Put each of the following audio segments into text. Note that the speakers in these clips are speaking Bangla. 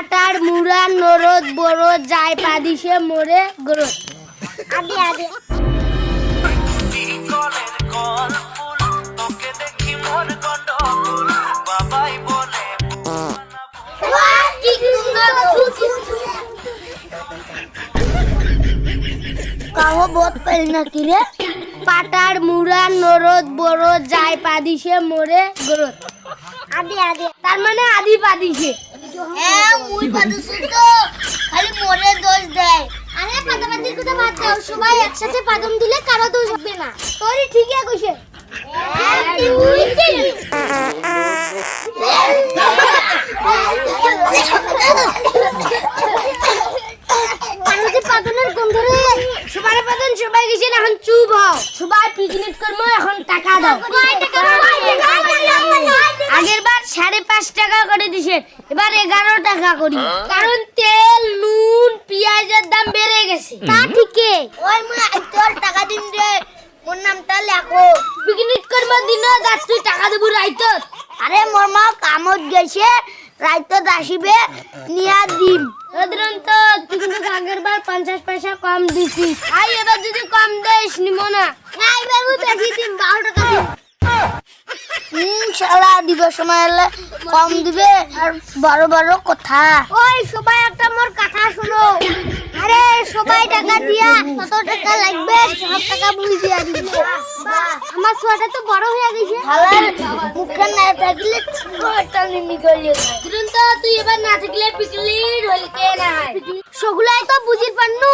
পাটার মুড়া, নরদ, বরদ যায় পাদিসে মোরে গরদ কি সুন্দর কাহো বোধ পেল না কি রে? পাটার মুড়া, নরদ, বরদ যায় পাদিসে আদি আদি। তার মানে আদি পাদিসে হ্যাঁ মুই পাদিসে তো। খালি মোরে দোষ দেয়। আরে পাদাপাদির কথা বাদ দাও। সবাই একসাথে পাদম দিলে কারও দোষ হবে না। তোরই ঠিকই কইছে মানুষের পাতনের গন্ধ রে। সবাই গেছেন এখন চুপ হও। সবাই পিকনিক করব এখন টাকা দাও। সাড়ে পাঁচ টাকা করে দিছে। এবার এগারো টাকা করি। কারণ তেল নুন পেঁয়াজের দাম বেড়ে গেছে। তা ঠিকই। ওই মা তোর টাকা দিন রে। মোর নামটা লেখো। পিকনিক করব দিন যার তুই টাকা দেবো রাইতত। আরে মোর মা কামত গেছে। রাইতত আসিবে নিয়া দিম। সাধারণত তুই কিন্তু আগের বার পঞ্চাশ পয়সা কম দিছিস আই এবার যদি কম দেস নিব না। না এবার বেশি দিন বারো টাকা দিন। দিবে সময় কম দিবে আর বড় বড় কথা। ওই সবাই একটা মোর কথা শুনো। আরে সবাই টাকা দিয়া কত টাকা লাগবে? সব টাকা দিয়া দিবে। আমার ছোয়াটা তো বড় হয়ে গেছে। হালার মুখে না থাকলে ছোটটা নিনি গলিয়ে তুই এবার না থাকলে পিকলির হইতে না সগুলাই তো বুঝির পান্নু।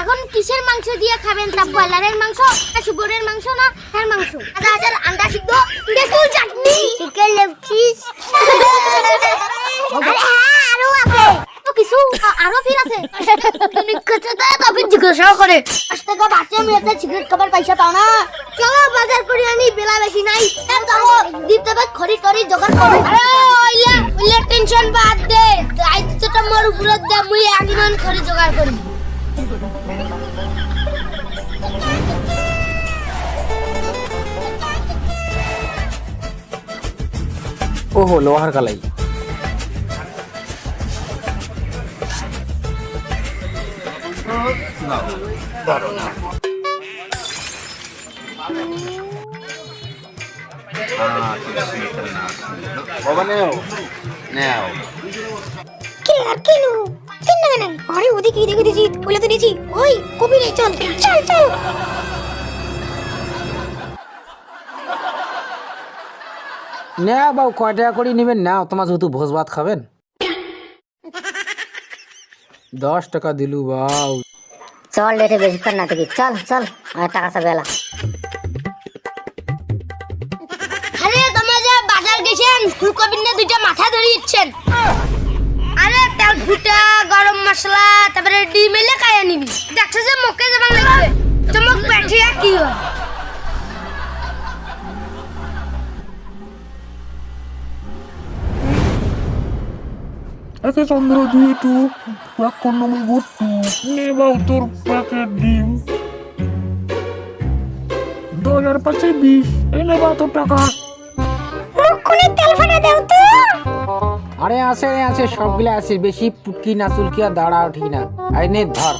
এখন কিসের মাংস দিয়ে খাবেন? তা ব্রয়লারের মাংস না শুগরের মাংস না হ্যাঁ মাংস? আচ্ছা আচ্ছা আন্ডা সিদ্ধ। বেগুন চাটনি। চিকেন লেগ চিজ আরে হ্যাঁ আরও আছে। তো কিছু? আরও ফির আছে। তুমি কাছে দেয় তবে জিজ্ঞাসা করে। আজ থেকে বাচ্চা মেয়েতে সিগারেট খাবার পয়সা পাও না। চলো বাজার করে আনি বেলা বেশি নাই। এর যাব। দিতে খড়ি টরি জোগাড় করো। আরে ওইলা টেনশন বাদ দে। দায়িত্বটা মোর উপরে দে মুই আগমন খড়ি জোগাড় করি। ওহো লোহার কালাই। না আরে ওদিকে দেখে দিছি বলে তো দিছি ওই কবি রে চল চল চল নেও বাবু কয় টাকা করে নেবেন নাও তোমার যেহেতু ভোজ ভাত খাবেন দশ টাকা দিলু বাউ চল লেটে বেশিক্ষণ না থেকে চল চল আমার টাকা সব বেলা গেছেন ফুলকপির নিয়ে দুইটা মাথা ধরিয়েছেন আরে তেল ফুটা গরম মশলা, তারপরে ডিম এলে খাইয়ে নিবি। দেখছ যে মুখে যাবার লাগবে তোমার পেটে কি হয়? একে চন্দ্র দুই টু এক নম্বর ভর্তু নে বাউ তোর প্যাকেট ডিম। দু হাজার পাঁচে বিশ, এই নে বা তোর টাকা। মুখুনি তেল ফাটা দাও তো আরে আছে আছে সবগুলো আছে বেশি পুটকি না চুলকি আর দাঁড়াও ঠিক না আই নে ধর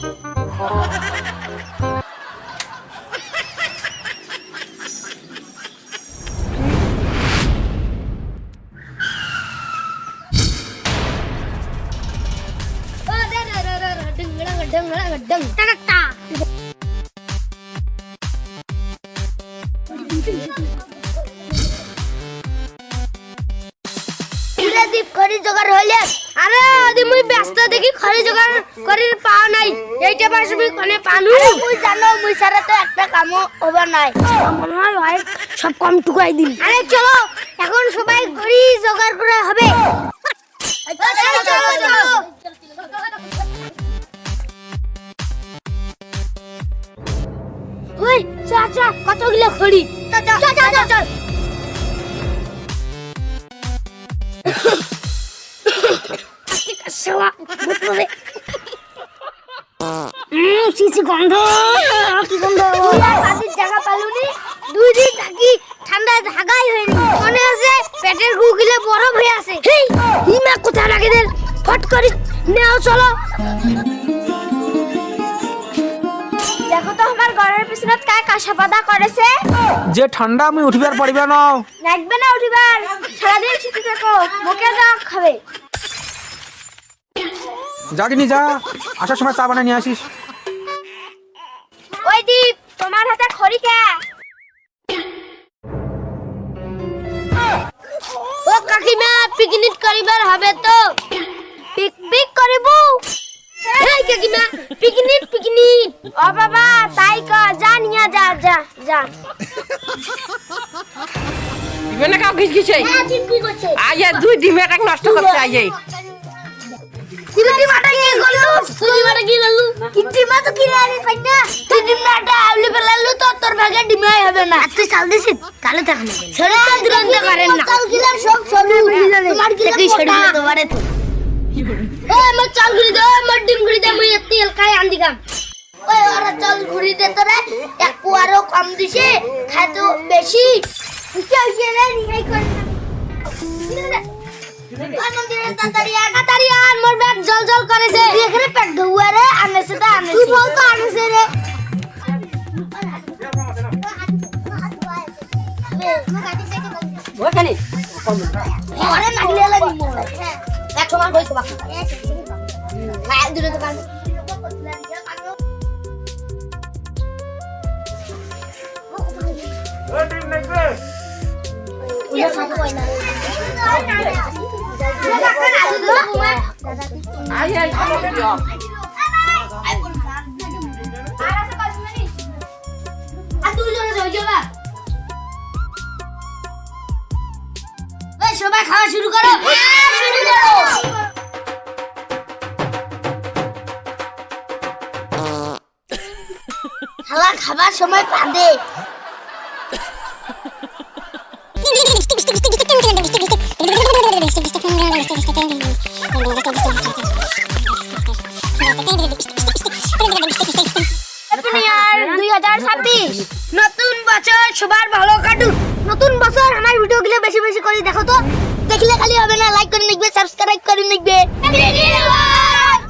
পুরা আরে ওদি মুই ব্যস্ত দেখি খড়ি জোগাড় করির পাওয়া নাই। এইটা পাশে মুই কোনে পানু। মুই জানো মুই সারা তো একটা কামও ওভার নাই। মনে হয় ভাই সব কম টুকাই দিন আরে চলো এখন সবাই খড়ি জোগাড় করে হবে। চলো চলো চলো। ওই চা চা কতগুলো খড়ি চল চল চল চল। সিসি গন্ধ। কি গন্ধ? কাজের জায়গা পালুনি দুই দিন থাকি ঠান্ডা ঢাকাই হয়নি। মনে আছে পেটের গুগিলে বরফ হয়ে আছে। হেই হিমা কোথায় রাখে দেন? ফট করে নেও চলো। দেখো তো আমার ঘরের পিছনত কায় কাঁসা পাতা করেছে। যে ঠান্ডা আমি উঠিবার পারিবে না। লাগবে না উঠিবার। সারাদিন শীতে থাকো মুখে যা খাবে। যাগিনি যা। আসার সময় চা বানিয়ে নিয়ে আসিস। ওই দীপ তোমার হাতে খড়ি কে ও কাকিমা পিকনিক করিবার হবে তো। পিকনিক করিব? এই কাকিমা পিকনিক পিকনিক ও বাবা তাই ক যা নিয়া যা যা যা। ডিমে না কাউ কি করছে আইয়া দুই ডিমে নষ্ট করছে আইয়ে। তুই কি করলু? কি তো ডিমাটা আউলি ফেলালু তো তোর ভাগে ডিমাই হবে না। তুই চাল দিছিস? কালে দেখ না। ছেড়ে তো দুরন্ত করেন না। চাল গিলা সব সব তোমার কি ছেড়ে দিলে তোমারে তো। এ আমার চাল ঘুরি দে আমার ডিম ঘুরি দে মই তেল খাই আন্দি কাম ওই ওরা চাল ঘুরি দে তোরে। এক কুয়ারও কম দিছে খায় তো বেশি। কি হইছে রে নিহাই করে। না মন্দিরের তাড়াতাড়ি আন তাড়াতাড়ি আন মোর ব্যাগ জল জল করেছে এখানে পেট ধুয়া রে আনেছে তো আনেছে। তুই বল তো আনেছে রে। ওখানে। নাগলে লাগি এক কইছো বাকি। এক তো সবাই খাওয়া শুরু করো শুরু করো খাবার সময় পাবে নতুন বছর, সবার ভালো কাটুক। নতুন বছর আমার ভিডিওগুলো বেশি বেশি করে দেখো তো। দেখলে খালি হবে না লাইক করে লিখবে সাবস্ক্রাইব করে নিকবে